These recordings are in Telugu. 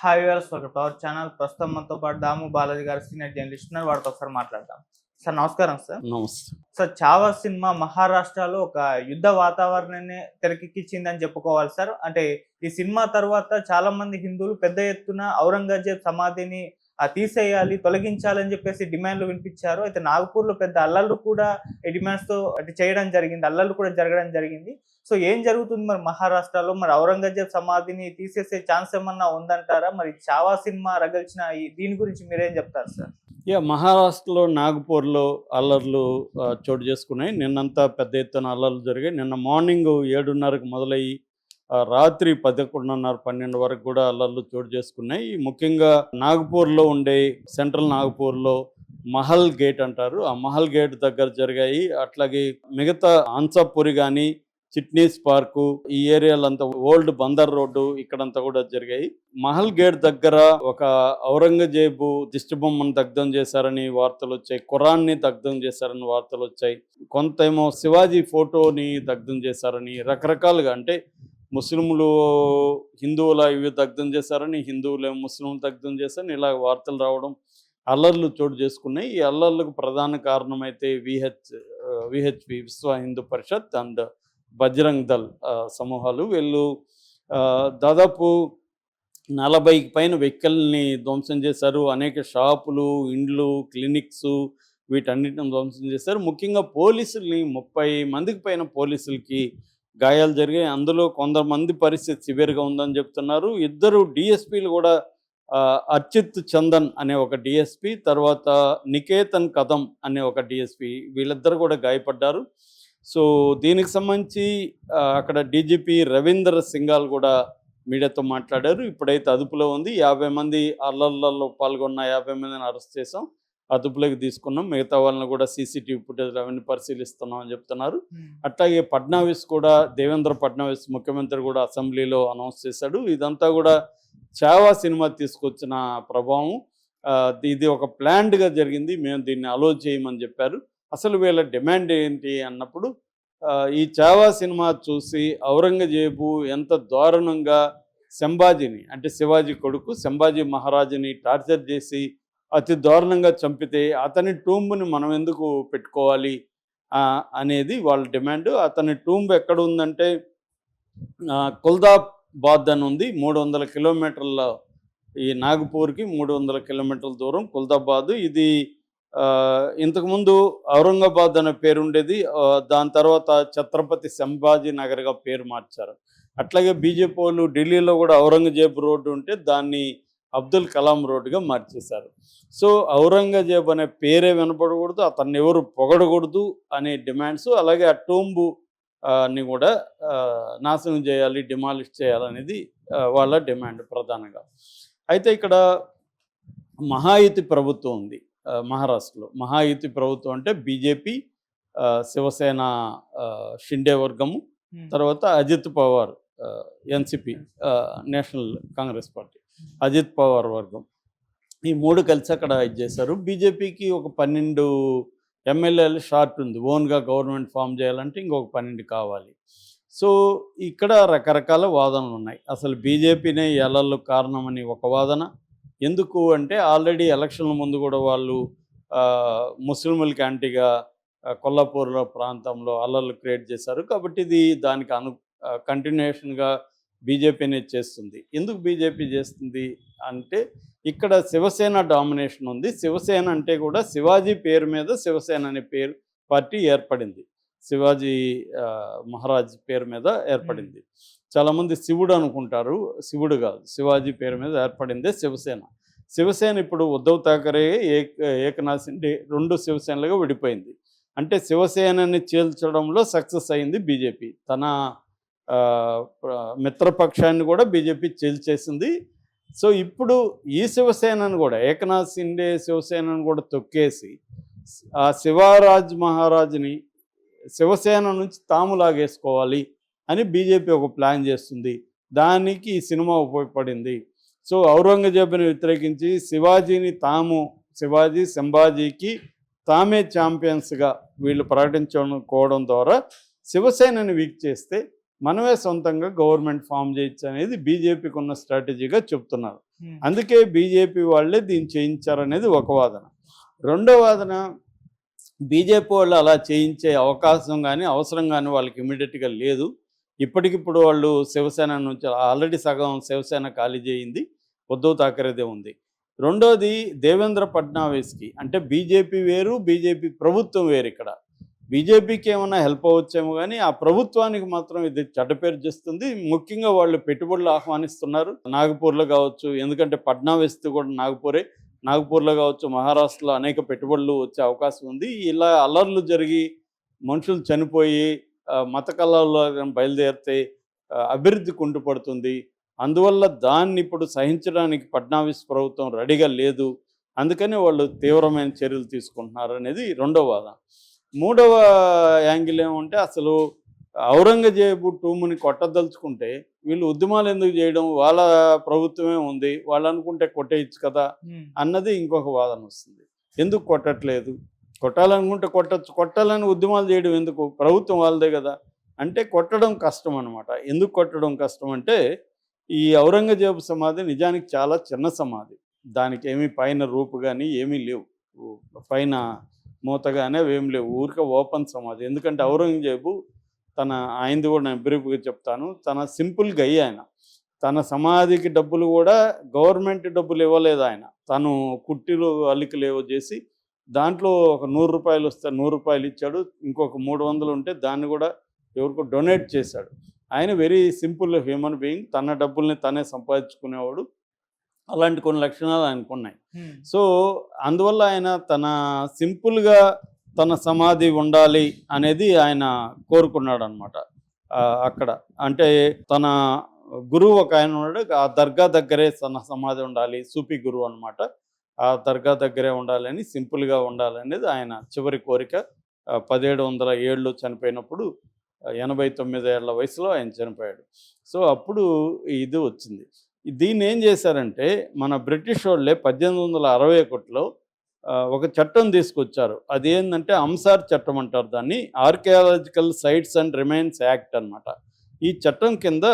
హాయ్ వ్యూవర్స్ ఒక పవర్ ఛానల్ ప్రస్తుతం మనతో పాటు దాము బాలాజీ గారు సీనియర్ జర్నలిస్ట్ ఉన్నారు. వారితో ఒకసారి మాట్లాడదాం. సార్ నమస్కారం సార్. నమస్తే. సార్ చావా సినిమా మహారాష్ట్రలో ఒక యుద్ధ వాతావరణాన్ని తెరకెక్కించిందని చెప్పుకోవాలి సార్. అంటే ఈ సినిమా తర్వాత చాలా మంది హిందువులు పెద్ద ఎత్తున ఔరంగజేబ్ సమాధిని ఆ తీసేయాలి తొలగించాలని చెప్పేసి డిమాండ్లు వినిపించారు. అయితే నాగపూర్లో పెద్ద అల్లర్లు కూడా ఈ డిమాండ్స్తో అంటే చేయడం జరిగింది. అల్లర్లు కూడా జరగడం జరిగింది. సో ఏం జరుగుతుంది మరి మహారాష్ట్రలో? మరి ఔరంగజేబ్ సమాధిని తీసేసే ఛాన్స్ ఏమన్నా ఉందంటారా? మరి చావా సినిమా రగల్చిన ఈ దీని గురించి మీరేం చెప్తారు సార్? ఇక మహారాష్ట్రలో నాగపూర్లో అల్లర్లు చోటు చేసుకున్నాయి. నిన్నంతా పెద్ద ఎత్తున అల్లర్లు జరిగాయి. నిన్న మార్నింగ్ ఏడున్నరకు మొదలయ్యి రాత్రి పదకొండున్నర పన్నెండు వరకు కూడా అల్లర్లు చోటు చేసుకున్నాయి. ముఖ్యంగా నాగపూర్లో ఉండే సెంట్రల్ నాగపూర్లో మహల్ గేట్ అంటారు. ఆ మహల్ గేట్ దగ్గర జరిగాయి. అట్లాగే మిగతా హంసపురి కానీ చిట్నీస్ పార్కు ఈ ఏరియాలంతా ఓల్డ్ బందర్ రోడ్డు ఇక్కడంతా కూడా జరిగాయి. మహల్ గేట్ దగ్గర ఒక ఔరంగజేబు దిష్టిబొమ్మను దగ్ధం చేశారని వార్తలు వచ్చాయి. ఖురాన్ని దగ్ధం చేశారని వార్తలు వచ్చాయి. కొంత ఏమో శివాజీ ఫోటోని దగ్ధం చేశారని రకరకాలుగా అంటే ముస్లింలు హిందువుల ఇవి దగ్ధం చేశారని హిందువులు ముస్లింలు దగ్ధం చేశారని ఇలా వార్తలు రావడం అల్లర్లు చోటు చేసుకున్నాయి. ఈ అల్లర్లకు ప్రధాన కారణం అయితే VH VHP Vishva Hindu Parishad and Bajrang Dal సమూహాలు. వీళ్ళు దాదాపు నలభైకి పైన వెహికల్ని ధ్వంసం చేశారు. అనేక షాపులు ఇండ్లు క్లినిక్స్ వీటన్నిటిని ధ్వంసం చేశారు. ముఖ్యంగా పోలీసుల్ని ముప్పై మందికి పైన పోలీసులకి గాయాలు జరిగాయి. అందులో కొంతమంది పరిస్థితి సివియర్గా ఉందని చెప్తున్నారు. ఇద్దరు డిఎస్పీలు కూడా అర్చిత్ చందన్ అనే ఒక డిఎస్పీ తర్వాత నికేతన్ కదం అనే ఒక డిఎస్పీ వీళ్ళిద్దరు కూడా గాయపడ్డారు. సో దీనికి సంబంధించి అక్కడ డీజీపీ రవీందర్ సింగాల్ కూడా మీడియాతో మాట్లాడారు. ఇప్పుడైతే అదుపులో ఉంది. యాభై మంది అల్లర్లలో పాల్గొన్న యాభై మందిని అరెస్ట్ చేసాం అదుపులోకి తీసుకున్నాం. మిగతా వాళ్ళని కూడా సీసీటీవీ ఫుటేజ్ అవన్నీ పరిశీలిస్తున్నాం అని చెప్తున్నారు. అట్లాగే ఫడ్నావిస్ కూడా దేవేంద్ర ఫడ్నావిస్ ముఖ్యమంత్రి కూడా అసెంబ్లీలో అనౌన్స్ చేశాడు. ఇదంతా కూడా చావా సినిమా తీసుకొచ్చిన ప్రభావం. ఇది ఒక ప్లాన్డ్గా జరిగింది. మేము దీన్ని అలో చేయమని చెప్పారు. అసలు వీళ్ళ డిమాండ్ ఏంటి అన్నప్పుడు ఈ చావా సినిమా చూసి ఔరంగజేబు ఎంత దారుణంగా సంభాజీని అంటే శివాజీ కొడుకు సంభాజీ మహారాజుని టార్చర్ చేసి అతి దారుణంగా చంపితే అతని టూంబుని మనం ఎందుకు పెట్టుకోవాలి? అనేది వాళ్ళ డిమాండ్. అతని టూంబ్ ఎక్కడ ఉందంటే కుల్దాబాద్ అని ఉంది. మూడు వందల కిలోమీటర్ల ఈ నాగపూర్కి మూడు వందల కిలోమీటర్ల దూరం కుల్దాబాద్. ఇది ఇంతకుముందు ఔరంగాబాద్ అనే పేరు ఉండేది. దాని తర్వాత ఛత్రపతి సంభాజీ నగర్గా పేరు మార్చారు. అట్లాగే బీజేపీ వాళ్ళు ఢిల్లీలో కూడా ఔరంగజేబ్ రోడ్డు ఉంటే దాన్ని అబ్దుల్ కలాం రోడ్డుగా మార్చేశారు. సో ఔరంగజేబ్ అనే పేరే వినపడకూడదు అతన్ని ఎవరు పొగడకూడదు అనే డిమాండ్స్ అలాగే ఆ టూంబు ని కూడా నాశనం చేయాలి డిమాలిష్ చేయాలనేది వాళ్ళ డిమాండ్ ప్రధానంగా. అయితే ఇక్కడ మహాయుతి ప్రభుత్వం ఉంది మహారాష్ట్రలో. మహాయుతి ప్రభుత్వం అంటే బీజేపీ శివసేన షిండే వర్గము తర్వాత Ajit Pawar NCP national Congress party Ajit Pawar వర్గం. ఈ మూడు కలిసి అక్కడ ఇది చేశారు. బీజేపీకి ఒక పన్నెండు ఎమ్మెల్యేలు షార్ట్ ఉంది. ఓన్గా గవర్నమెంట్ ఫామ్ చేయాలంటే ఇంకొక పన్నెండు కావాలి. సో ఇక్కడ రకరకాల వాదనలు ఉన్నాయి. అసలు బీజేపీనే ఎలలు కారణమని ఒక వాదన. ఎందుకు అంటే ఆల్రెడీ ఎలక్షన్ల ముందు కూడా వాళ్ళు ఆ, ముస్లింలకి యాంటీగా కొల్లాపూర్లో ప్రాంతంలో అల్లర్లు క్రియేట్ చేశారు. కాబట్టి ఇది దానికి అను కంటిన్యూషన్గా బీజేపీనే చేస్తుంది. ఎందుకు బీజేపీ చేస్తుంది అంటే ఇక్కడ శివసేన డామినేషన్ ఉంది. శివసేన అంటే కూడా శివాజీ పేరు మీద శివసేన అనే పేరు పార్టీ ఏర్పడింది. శివాజీ మహారాజ్ పేరు మీద ఏర్పడింది. చాలామంది శివుడు అనుకుంటారు. శివుడు కాదు. శివాజీ పేరు మీద ఏర్పడిందే శివసేన. శివసేన ఇప్పుడు ఉద్ధవ్ థాకరే ఏక్ ఏకనాథ్ షిండే రెండు శివసేనలుగా విడిపోయింది. అంటే శివసేనని చీల్చడంలో సక్సెస్ అయింది బీజేపీ. తన మిత్రపక్షాన్ని కూడా బీజేపీ చీల్చేసింది. సో ఇప్పుడు ఈ శివసేనను కూడా ఏకనాథ్ సిండే శివసేనను కూడా తొక్కేసి ఆ శివరాజ్ మహారాజ్ని శివసేన నుంచి తాము లాగేసుకోవాలి అని బీజేపీ ఒక ప్లాన్ చేస్తుంది. దానికి ఈ సినిమా ఉపయోగపడింది. సో ఔరంగజేబుని వ్యతిరేకించి శివాజీని తాము శివాజీ సంభాజీకి తామే ఛాంపియన్స్గా వీళ్ళు ప్రకటించుకోవడం ద్వారా శివసేనని వీక్ చేస్తే మనమే సొంతంగా గవర్నమెంట్ ఫామ్ చేయొచ్చు అనేది బీజేపీకి ఉన్న స్ట్రాటజీగా చెప్తున్నారు. ఉమ్, అందుకే బీజేపీ వాళ్ళే దీన్ని చేయించారనేది ఒక వాదన. రెండో వాదన బీజేపీ వాళ్ళు అలా చేయించే అవకాశం కానీ అవసరం కానీ వాళ్ళకి ఇమీడియట్గా లేదు. ఇప్పటికిప్పుడు వాళ్ళు శివసేన నుంచి ఆల్రెడీ సగం శివసేన ఖాళీ చేయింది ఉద్ధవ్ థాకరేదే ఉంది. రెండోది దేవేంద్ర ఫడ్నావిస్కి అంటే బీజేపీ వేరు బీజేపీ ప్రభుత్వం వేరు ఇక్కడ. బీజేపీకి ఏమైనా హెల్ప్ అవ్వచ్చేమో కానీ ఆ ప్రభుత్వానికి మాత్రం ఇది చెడ్డపేరు చేస్తుంది. ముఖ్యంగా వాళ్ళు పెట్టుబడులు ఆహ్వానిస్తున్నారు. నాగపూర్లో కావచ్చు ఎందుకంటే ఫడ్నావిస్ది కూడా నాగపూరే. నాగపూర్లో కావచ్చు మహారాష్ట్రలో అనేక పెట్టుబడులు వచ్చే అవకాశం ఉంది. ఇలా అల్లర్లు జరిగి మనుషులు చనిపోయి మత కళల్లో బయలుదేరితే అభివృద్ధి కుంటుపడుతుంది. అందువల్ల దాన్ని ఇప్పుడు సహించడానికి ఫడ్నావిస్ ప్రభుత్వం రెడీగా లేదు. అందుకని వాళ్ళు తీవ్రమైన చర్యలు తీసుకుంటున్నారు అనేది రెండవ వాదం మూడవ యాంగిల్ ఏమంటే అసలు ఔరంగజేబు టూముని కొట్టదలుచుకుంటే వీళ్ళు ఉద్యమాలు ఎందుకు చేయడం? వాళ్ళ ప్రభుత్వమే ఉంది. వాళ్ళు అనుకుంటే కొట్టేయచ్చు కదా అన్నది ఇంకొక వాదన వస్తుంది. ఎందుకు కొట్టట్లేదు? కొట్టాలనుకుంటే కొట్టచ్చు. కొట్టాలని ఉద్యమాలు చేయడం ఎందుకు? ప్రభుత్వం వాళ్ళదే కదా. అంటే కొట్టడం కష్టం అనమాట ఎందుకు కొట్టడం కష్టం అంటే ఈ ఔరంగజేబు సమాధి నిజానికి చాలా చిన్న సమాధి. దానికి ఏమీ పైన రూపు కానీ ఏమీ లేవు. పైన మూతగానే ఏం లేవు. ఊరికే ఓపెన్ సమాధి. ఎందుకంటే ఔరంగజేబు తన ఆయనది కూడా నేను బ్రీఫ్గా చెప్తాను. తన సింపుల్ గై ఆయన. తన సమాధికి డబ్బులు కూడా గవర్నమెంట్ డబ్బులు ఇవ్వలేదు ఆయన. తను కుట్టిలో అల్లికలు ఏవో చేసి దాంట్లో ఒక నూరు రూపాయలు వస్తే నూరు రూపాయలు ఇచ్చాడు. ఇంకొక మూడు వందలు ఉంటే దాన్ని కూడా ఎవరికో డొనేట్ చేశాడు. ఆయన వెరీ సింపుల్ హ్యూమన్ బీయింగ్. తన డబ్బుల్ని తనే సంపాదించుకునేవాడు. అలాంటి కొన్ని లక్షణాలు ఆయనకు ఉన్నాయి ఉమ్, సో అందువల్ల ఆయన తన సింపుల్గా తన సమాధి ఉండాలి అనేది ఆయన కోరుకున్నాడు అనమాట అక్కడ. అంటే తన గురువు ఒక ఆయన ఉన్నాడు ఆ దర్గా దగ్గరే తన సమాధి ఉండాలి సూఫీ గురువు అనమాట. ఆ దర్గా దగ్గరే ఉండాలని సింపుల్గా ఉండాలనేది ఆయన చివరి కోరిక. పదిహేడు వందల ఏళ్ళు చనిపోయినప్పుడు ఎనభై తొమ్మిది ఏళ్ళ వయసులో ఆయన చనిపోయాడు. సో అప్పుడు ఇది వచ్చింది. దీన్ని ఏం చేశారంటే మన బ్రిటిష్ వాళ్ళే పద్దెనిమిది వందల అరవై ఒకటిలో ఒక చట్టం తీసుకొచ్చారు. అది ఏంటంటే అంసార్ చట్టం అంటారు దాన్ని archaeological sites and remains act అనమాట ఈ చట్టం కింద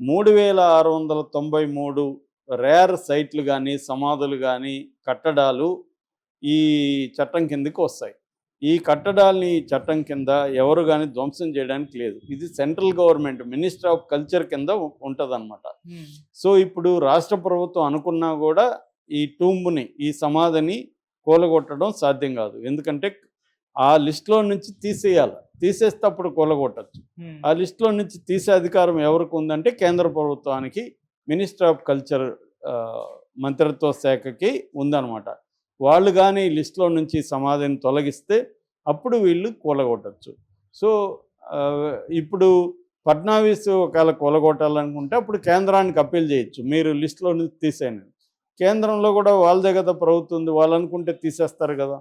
మూడు వేల ఆరు వందల తొంభై మూడు రేర్ సైట్లు కానీ సమాధులు కానీ కట్టడాలు ఈ చట్టం కిందకి వస్తాయి. ఈ కట్టడాల్ని చట్టం కింద ఎవరు కానీ ధ్వంసం చేయడానికి లేదు. ఇది central government minister of culture కింద ఉంటుంది ఉమ్, సో ఇప్పుడు రాష్ట్ర ప్రభుత్వం అనుకున్నా కూడా ఈ టూంబుని ఈ సమాధిని కూలగొట్టడం సాధ్యం కాదు. ఎందుకంటే ఆ లిస్ట్లో నుంచి తీసేయాలి. తీసేస్తే అప్పుడు కూలగొట్టచ్చు ఆ లిస్ట్లో నుంచి తీసే అధికారం ఎవరికి ఉందంటే కేంద్ర ప్రభుత్వానికి మినిస్టర్ ఆఫ్ కల్చర్ మంత్రిత్వ శాఖకి ఉందన్నమాట. వాళ్ళు కానీ లిస్ట్లో నుంచి సమాధిని తొలగిస్తే అప్పుడు వీళ్ళు కూలగొట్టచ్చు. సో ఇప్పుడు ఫడ్నావిస్ ఒకవేళ కూలగొట్టాలనుకుంటే అప్పుడు కేంద్రానికి అప్పీల్ చేయొచ్చు. మీరు లిస్టులో నుంచి తీసేయండి. కేంద్రంలో కూడా వాళ్ళదే కదా ప్రభుత్వం ఉంది వాళ్ళు అనుకుంటే తీసేస్తారు కదా.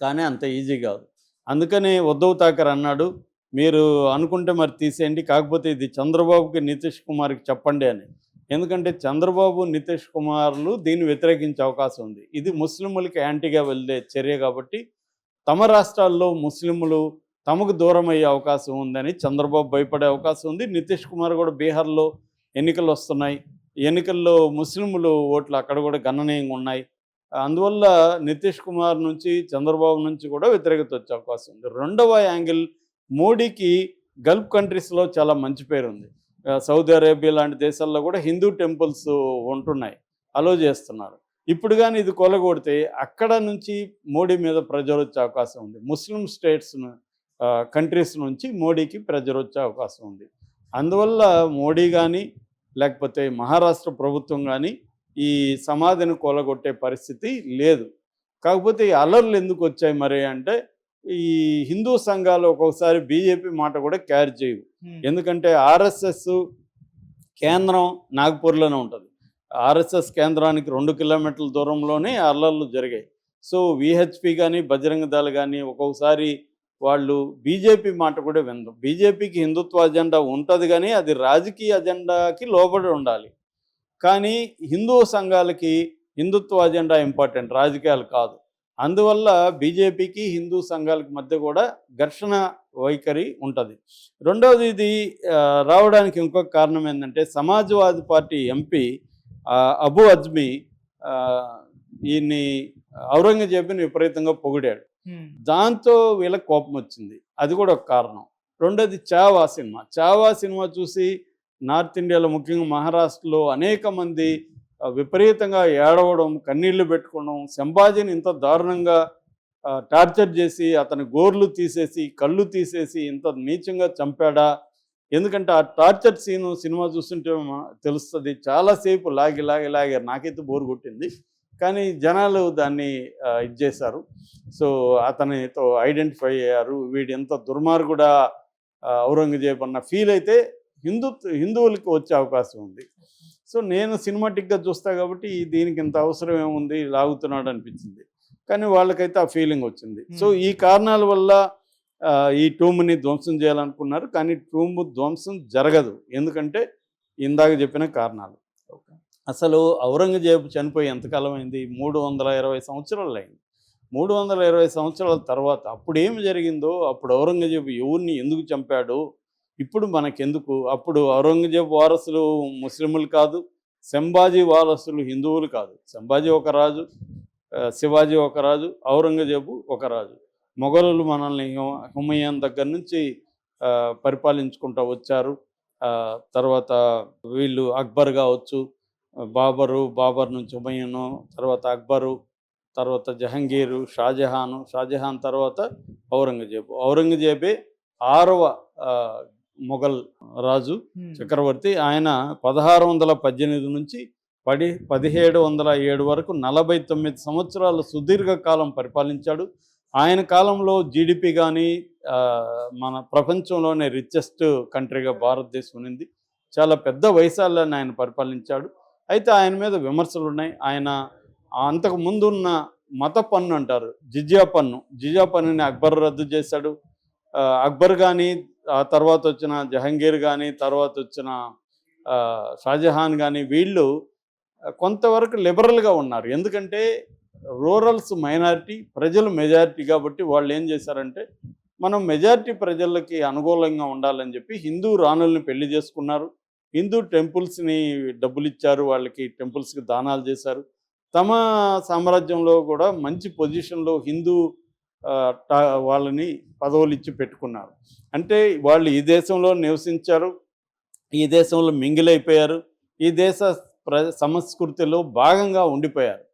కానీ అంత ఈజీ కాదు. అందుకని ఉద్ధవ్ ఠాకరే అన్నాడు మీరు అనుకుంటే మరి తీసేయండి కాకపోతే ఇది చంద్రబాబుకి నితీష్ కుమార్కి చెప్పండి అని. ఎందుకంటే చంద్రబాబు నితీష్ కుమార్లు దీన్ని వ్యతిరేకించే అవకాశం ఉంది. ఇది ముస్లింలకి యాంటీగా వెళ్ళే చర్య కాబట్టి తమ రాష్ట్రాల్లో ముస్లింలు తమకు దూరం అయ్యే అవకాశం ఉందని చంద్రబాబు భయపడే అవకాశం ఉంది. నితీష్ కుమార్ కూడా బీహార్లో ఎన్నికలు వస్తున్నాయి. ఎన్నికల్లో ముస్లింలు ఓట్లు అక్కడ కూడా గణనీయంగా ఉన్నాయి. అందువల్ల నితీష్ కుమార్ నుంచి చంద్రబాబు నుంచి కూడా వ్యతిరేకత వచ్చే అవకాశం ఉంది. రెండవ యాంగిల్ మోడీకి గల్ఫ్ కంట్రీస్లో చాలా మంచి పేరు ఉంది. సౌదీ అరేబియా లాంటి దేశాల్లో కూడా హిందూ టెంపుల్స్ ఉంటున్నాయి. అలో చేస్తున్నారు. ఇప్పుడు కానీ ఇది కొలగొడితే అక్కడ నుంచి మోడీ మీద ప్రెజర్ వచ్చే అవకాశం ఉంది. ముస్లిం స్టేట్స్ కంట్రీస్ నుంచి మోడీకి ప్రెజర్ వచ్చే అవకాశం ఉంది. అందువల్ల మోడీ కానీ లేకపోతే మహారాష్ట్ర ప్రభుత్వం కానీ ఈ సమాధిని కూలగొట్టే పరిస్థితి లేదు. కాకపోతే ఈ అలర్లు ఎందుకు వచ్చాయి మరి అంటే ఈ హిందూ సంఘాలు ఒక్కొక్కసారి బీజేపీ మాట కూడా క్యారీ చేయవు. ఎందుకంటే ఆర్ఎస్ఎస్ కేంద్రం నాగపూర్లోనే ఉంటుంది. ఆర్ఎస్ఎస్ కేంద్రానికి రెండు కిలోమీటర్ల దూరంలోనే అల్లర్లు జరిగాయి. సో విహెచ్పి కానీ బజరంగ దళ కానీ ఒక్కొక్కసారి వాళ్ళు బీజేపీ మాట కూడా వినరు. బీజేపీకి హిందుత్వ అజెండా ఉంటుంది కానీ అది రాజకీయ అజెండాకి లోబడి ఉండాలి. కానీ హిందూ సంఘాలకి హిందుత్వ అజెండా ఇంపార్టెంట్ రాజకీయాలు కాదు. అందువల్ల బీజేపీకి హిందూ సంఘాలకు మధ్య కూడా ఘర్షణ వైఖరి ఉంటుంది. రెండవది ఇది రావడానికి ఇంకొక కారణం ఏంటంటే సమాజ్వాదీ పార్టీ ఎంపీ అబు అజ్మీ ఈయన్ని ఔరంగజేబుని విపరీతంగా పొగిడాడు. దాంతో వీళ్ళకి కోపం వచ్చింది. అది కూడా ఒక కారణం. రెండోది చావా సినిమా. చావా సినిమా చూసి నార్త్ ఇండియాలో ముఖ్యంగా మహారాష్ట్రలో అనేక మంది విపరీతంగా ఏడవడం కన్నీళ్ళు పెట్టుకోవడం సంభాజీని ఇంత దారుణంగా టార్చర్ చేసి అతని గోర్లు తీసేసి కళ్ళు తీసేసి ఇంత నీచంగా చంపాడా? ఎందుకంటే ఆ టార్చర్ సీను సినిమా చూస్తుంటే తెలుస్తుంది. చాలాసేపు లాగి లాగి లాగారు నాకైతే బోర్ కొట్టింది. కానీ జనాలు దాన్ని ఇచ్చేశారు ఇది చేశారు. సో అతనితో ఐడెంటిఫై అయ్యారు. వీడు ఎంత దుర్మార్గుడా ఔరంగజేబ్ అన్న ఫీల్ అయితే హిందూ హిందువులకి వచ్చే అవకాశం ఉంది. సో నేను సినిమాటిక్గా చూస్తా కాబట్టి దీనికి ఇంత అవసరం ఏముంది? లాగుతున్నాడు అనిపించింది. కానీ వాళ్ళకైతే ఆ ఫీలింగ్ వచ్చింది. సో ఈ కారణాల వల్ల ఈ టూమ్ని ధ్వంసం చేయాలనుకున్నారు. కానీ టూమ్ ధ్వంసం జరగదు. ఎందుకంటే ఇందాక చెప్పిన కారణాలు. అసలు ఔరంగజేబు చనిపోయి ఎంతకాలం అయింది? మూడు వందల ఇరవై సంవత్సరాలు అయింది. మూడు వందల ఇరవై సంవత్సరాల తర్వాత అప్పుడు ఏమి జరిగిందో అప్పుడు ఔరంగజేబు ఎవరిని ఎందుకు చంపాడు? ఇప్పుడు మనకెందుకు? అప్పుడు ఔరంగజేబు వారసులు ముస్లింలు కాదు సంభాజీ వారసులు హిందువులు కాదు. సంభాజీ ఒక రాజు శివాజీ ఒక రాజు ఔరంగజేబు ఒక రాజు. మొఘలులు మనల్ని హుమ- దగ్గర నుంచి పరిపాలించుకుంటూ వచ్చారు. తర్వాత వీళ్ళు అక్బర్ కావచ్చు బాబరు బాబర్ నుంచి హుమయూను తర్వాత అక్బరు తర్వాత జహంగీరు షాజహాను షాజహాన్ తర్వాత ఔరంగజేబు. ఔరంగజేబే ఆరవ మొఘల్ రాజు చక్రవర్తి. ఆయన పదహారు వందల పద్దెనిమిది నుంచి పది పదిహేడు వందల ఏడు వరకు నలభై తొమ్మిది సంవత్సరాలు సుదీర్ఘకాలం పరిపాలించాడు. ఆయన కాలంలో జీడిపి కానీ మన ప్రపంచంలోనే రిచెస్ట్ కంట్రీగా భారతదేశం ఉన్నింది. చాలా పెద్ద వయసాలని ఆయన పరిపాలించాడు. అయితే ఆయన మీద విమర్శలు ఉన్నాయి. ఆయన అంతకు ముందు ఉన్న మత పన్ను అంటారు. జిజియా పన్ను. జిజియా పన్నుని అక్బర్ రద్దు చేశాడు. అక్బర్ కానీ ఆ తర్వాత వచ్చిన జహంగీర్ కానీ తర్వాత వచ్చిన షాజహాన్ కానీ వీళ్ళు కొంతవరకు లిబరల్గా ఉన్నారు. ఎందుకంటే రూరల్స్ మైనారిటీ ప్రజలు మెజారిటీ కాబట్టి వాళ్ళు ఏం చేశారంటే మనం మెజారిటీ ప్రజలకి అనుకూలంగా ఉండాలని చెప్పి హిందూ రాణుల్ని పెళ్ళి చేసుకున్నారు. హిందూ టెంపుల్స్ని డబ్బులు ఇచ్చారు వాళ్ళకి టెంపుల్స్కి దానాలు చేశారు. తమ సామ్రాజ్యంలో కూడా మంచి పొజిషన్లో హిందూ వాళ్ళని పదవులు ఇచ్చి పెట్టుకున్నారు. అంటే వాళ్ళు ఈ దేశంలో నివసించారు ఈ దేశంలో మింగిలైపోయారు ఈ దేశ ప్ర సంస్కృతిలో భాగంగా ఉండిపోయారు.